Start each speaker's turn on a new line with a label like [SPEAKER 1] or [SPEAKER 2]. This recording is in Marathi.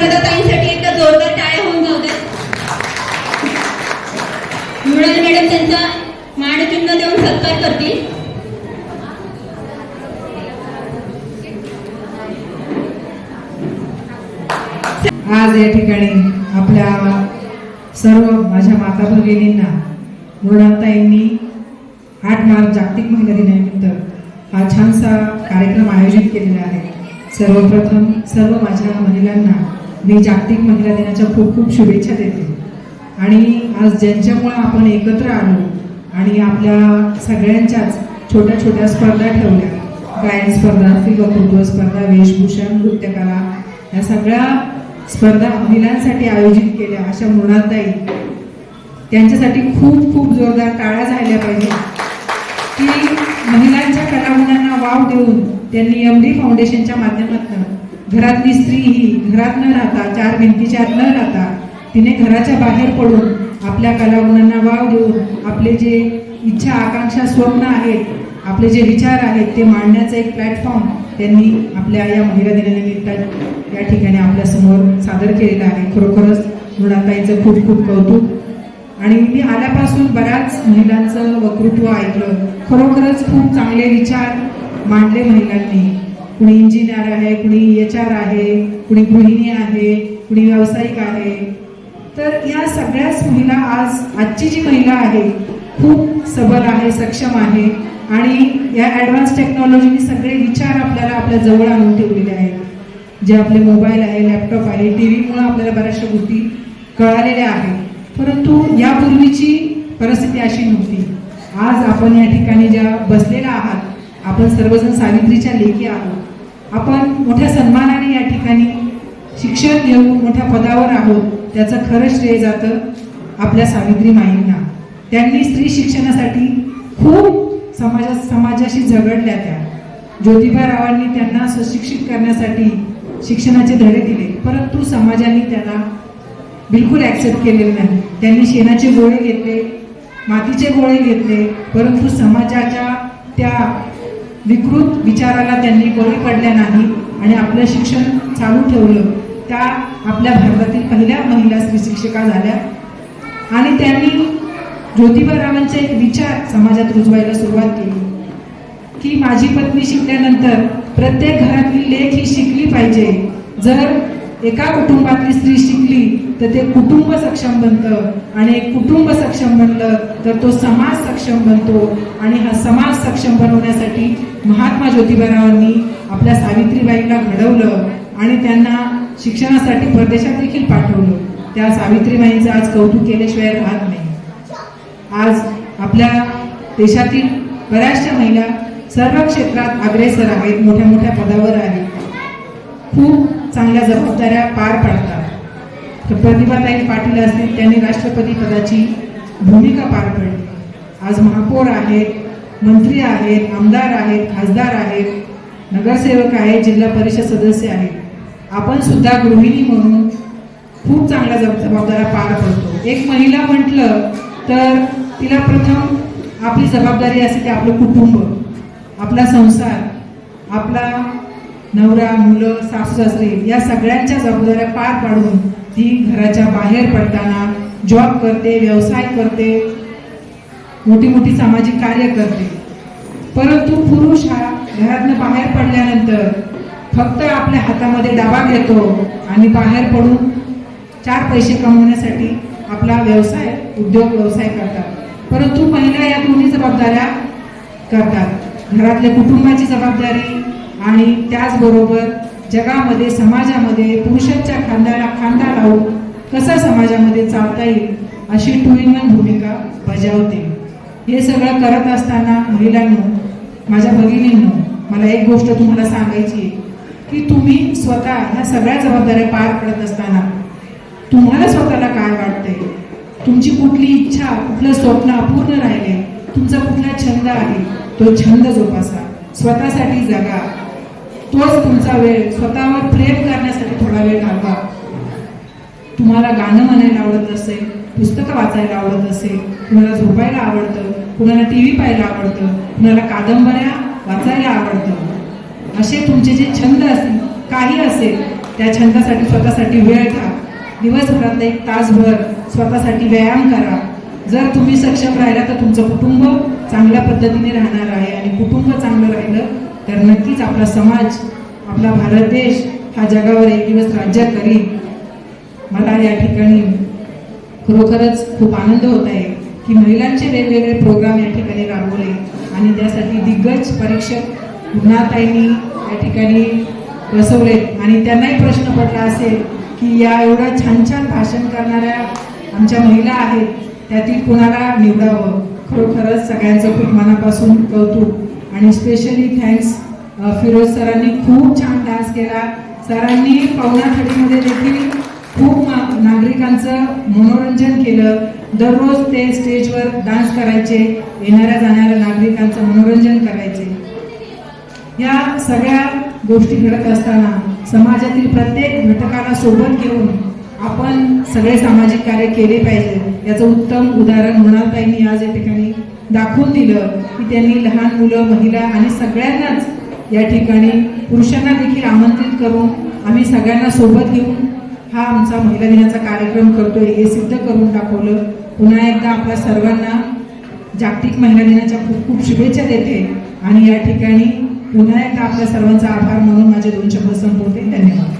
[SPEAKER 1] अनुराधाताईंसाठी एकदा जोरदार टाळ्या होऊन जाऊ द्या. मृणाल मॅडम त्यांचा मानचिन्ह देऊन सत्कार करतील.
[SPEAKER 2] आज या ठिकाणी आपल्या सर्व माझ्या माता भगिनींना मृणालताईंनी आठ मार्च जागतिक महिला दिनानिमित्त हा छानसा कार्यक्रम आयोजित केलेला आहे. सर्वप्रथम सर्व माझ्या महिलांना मी जागतिक महिला दिनाच्या खूप खूप शुभेच्छा देते. आणि आज ज्यांच्यामुळे आपण एकत्र आलो आणि आपल्या सगळ्यांच्याच छोट्या छोट्या स्पर्धा ठेवल्या गायन स्पर्धा स्त्री स्पर्धा वेशभूषा नृत्यकला या सगळ्या स्पर्धा महिलांसाठी आयोजित केल्या अशा मृणालताई त्यांच्यासाठी खूप खूप जोरदार टाळ्या झाल्या पाहिजे की महिलांच्या कलागुणांना वाव देऊन त्यांनी एम डी फाउंडेशनच्या माध्यमातून घरातली स्त्री ही घरात न राहता चार भिंतीच्या आत न राहता तिने घराच्या बाहेर पडून आपल्या कलागुणांना वाव देऊन आपले जे इच्छा आकांक्षा स्वप्न आहेत आपले जे विचार आहेत ते मांडण्याचा एक प्लॅटफॉर्म त्यांनी आपल्या या महिला दिनानिमित्त या ठिकाणी आपल्यासमोर सादर केलेलं आहे. खरोखरच मृणाताईचं खूप खूप कौतुक. आणि मी आल्यापासून बऱ्याच महिलांचं वक्तृत्व ऐकलं. खरोखरच खूप चांगले विचार मांडले महिलांनी. कुणी इंजिनियर आहे कुणी एच आर आहे कुणी गृहिणी आहे कुणी व्यावसायिक आहे. तर या सगळ्याच महिला आज आजची जी महिला आहे खूप सबल आहे सक्षम आहे. आणि या ॲडव्हान्स टेक्नॉलॉजीने सगळे विचार आपल्याला आपल्या जवळ आणून ठेवलेले आहेत. जे आपले मोबाईल आहे लॅपटॉप आहे टी व्हीमुळे आपल्याला बऱ्याचशा गोष्टी कळालेल्या आहेत. परंतु यापूर्वीची परिस्थिती अशी नव्हती. आज आपण या ठिकाणी ज्या बसलेल्या आहात आपण सर्वजण सावित्रीच्या लेखी आहोत. आपण मोठ्या सन्मानाने या ठिकाणी शिक्षण घेऊन मोठ्या पदावर आहोत. त्याचं खरं श्रेय जातं आपल्या सावित्री माईंना. त्यांनी स्त्री शिक्षणासाठी खूप समाजा समाजाशी झगडल्या त्या. ज्योतिबा रावांनी त्यांना सुशिक्षित करण्यासाठी शिक्षणाचे धडे दिले. परंतु समाजाने त्याला बिलकुल ॲक्सेप्ट केलेले नाही. त्यांनी शेणाचे गोळे घेतले मातीचे गोळे घेतले. परंतु समाजाच्या त्या विकृत विचाराला त्यांनी बळी पडल्या नाही आणि आपलं शिक्षण चालू ठेवलं त्या आपल्या भारतातील पहिल्या महिला स्त्री शिक्षिका झाल्या. आणि त्यांनी ज्योतिबा रावांचे एक विचार समाजात रुजवायला सुरुवात केली. की माझी पत्नी शिकल्यानंतर प्रत्येक घरातली लेख ही शिकली पाहिजे. जर एका कुटुंबातली स्त्री शिकली तर ते कुटुंब सक्षम बनतं. आणि एक कुटुंब सक्षम बनलं तर तो समाज सक्षम बनतो. आणि हा समाज सक्षम बनवण्यासाठी महात्मा ज्योतिबारावांनी आपल्या सावित्रीबाईंना घडवलं आणि त्यांना शिक्षणासाठी परदेशात देखील पाठवलं. त्या सावित्रीबाईंचं आज कौतुक केल्याशिवाय राहत नाही. आज आपल्या देशातील बऱ्याचशा महिला सर्व क्षेत्रात अग्रेसर आहेत मोठ्या मोठ्या पदावर आहेत. खूप चांगल्या जबाबदाऱ्या पार पाडतात तर प्रतिभाताई पाटील असतील त्यांनी राष्ट्रपती पदाची भूमिका पार पडली. आज महापौर आहेत मंत्री आहेत आमदार आहेत खासदार आहेत नगरसेवक आहेत जिल्हा परिषद सदस्य आहेत. आपण सुद्धा गृहिणी म्हणून खूप चांगल्या जब जबाबदाऱ्या पार पडतो. एक महिला म्हटलं तर तिला प्रथम आपली जबाबदारी असते ते आपलं कुटुंब आपला संसार आपला नवरा मुलं सासू सासरे या सगळ्यांच्या जबाबदाऱ्या पार पाडून ती घराच्या बाहेर पडताना जॉब करते व्यवसाय करते मोठी मोठी सामाजिक कार्य करते. परंतु पुरुष हा घरातनं बाहेर पडल्यानंतर फक्त आपल्या हातामध्ये डाबा घेतो आणि बाहेर पडून चार पैसे कमवण्यासाठी आपला व्यवसाय उद्योग व्यवसाय करतात. परंतु महिला या दोन्ही जबाबदाऱ्या करतात. घरातल्या कुटुंबाची जबाबदारी आणि त्याचबरोबर जगामध्ये समाजामध्ये पुरुषांच्या खांद्याला खांदा लावून कसा समाजामध्ये चालता येईल अशी टू इन वन भूमिका बजावते. हे सगळं करत असताना महिलांनो माझ्या भगिनींनो मला एक गोष्ट तुम्हाला सांगायची आहे की तुम्ही स्वतः ह्या सगळ्या जबाबदाऱ्या पार पडत असताना तुम्हाला स्वतःला काय वाटतंय? तुमची कुठली इच्छा कुठलं स्वप्न अपूर्ण राहिले तुमचा कुठला छंद आहे तो छंद जोपासा. स्वतःसाठी जगा. तोच तुमचा वेळ. स्वतःवर प्रेम करण्यासाठी थोडा वेळ घालवा. तुम्हाला गाणं म्हणायला आवडत असेल पुस्तकं वाचायला आवडत असेल कुणाला झोपायला आवडतं कुणाला टी व्ही पाहायला आवडतं कुणाला कादंबऱ्या वाचायला आवडतं. असे तुमचे जे छंद असतील काही असेल त्या छंदासाठी स्वतःसाठी वेळ घ्या. दिवसभरातला एक तासभर स्वतःसाठी व्यायाम करा. जर तुम्ही सक्षम राहिला तर तुमचं कुटुंब चांगल्या पद्धतीने राहणार आहे आणि कुटुंब चांगलं राहिलं तर नक्कीच आपला समाज आपला भारत देश हा जगावर एक दिवस राज्य करील. मला या ठिकाणी खरोखरच खूप आनंद होत आहे की महिलांचे वेगवेगळे प्रोग्राम या ठिकाणी राबवले आणि त्यासाठी दिग्गज परीक्षक गुणाताईंनी या ठिकाणी बसवले. आणि त्यांनाही प्रश्न पडला असेल की या एवढ्या छान छान भाषण करणाऱ्या आमच्या महिला आहेत त्यातील कोणाला निवडावं? खरोखरच सगळ्यांचं खूप मनापासून कौतुक. आणि स्पेशली थँक्स फिरोज सरांनी खूप छान डान्स केला. सरांनी पवना देखील खूप मा- नागरिकांचं मनोरंजन केलं. दररोज ते स्टेजवर डान्स करायचे येणाऱ्या जाणाऱ्या नागरिकांचं मनोरंजन करायचे. या सगळ्या गोष्टी घडत असताना समाजातील प्रत्येक घटकाला सोबत घेऊन आपण सगळे सामाजिक कार्य केले पाहिजे. याचं उत्तम उदाहरण मृणालताईंनी आज या ठिकाणी दाखवून दिलं की त्यांनी लहान मुलं महिला आणि सगळ्यांनाच या ठिकाणी पुरुषांना देखील आमंत्रित करून आम्ही सगळ्यांना सोबत घेऊन हा आमचा महिला दिनाचा कार्यक्रम करतोय हे सिद्ध करून दाखवलं. पुन्हा एकदा आपल्या सर्वांना जागतिक महिला दिनाच्या खूप खूप शुभेच्छा देते आणि या ठिकाणी पुन्हा एकदा आपल्या सर्वांचा आभार म्हणून माझे दोन शब्द संपवते. धन्यवाद.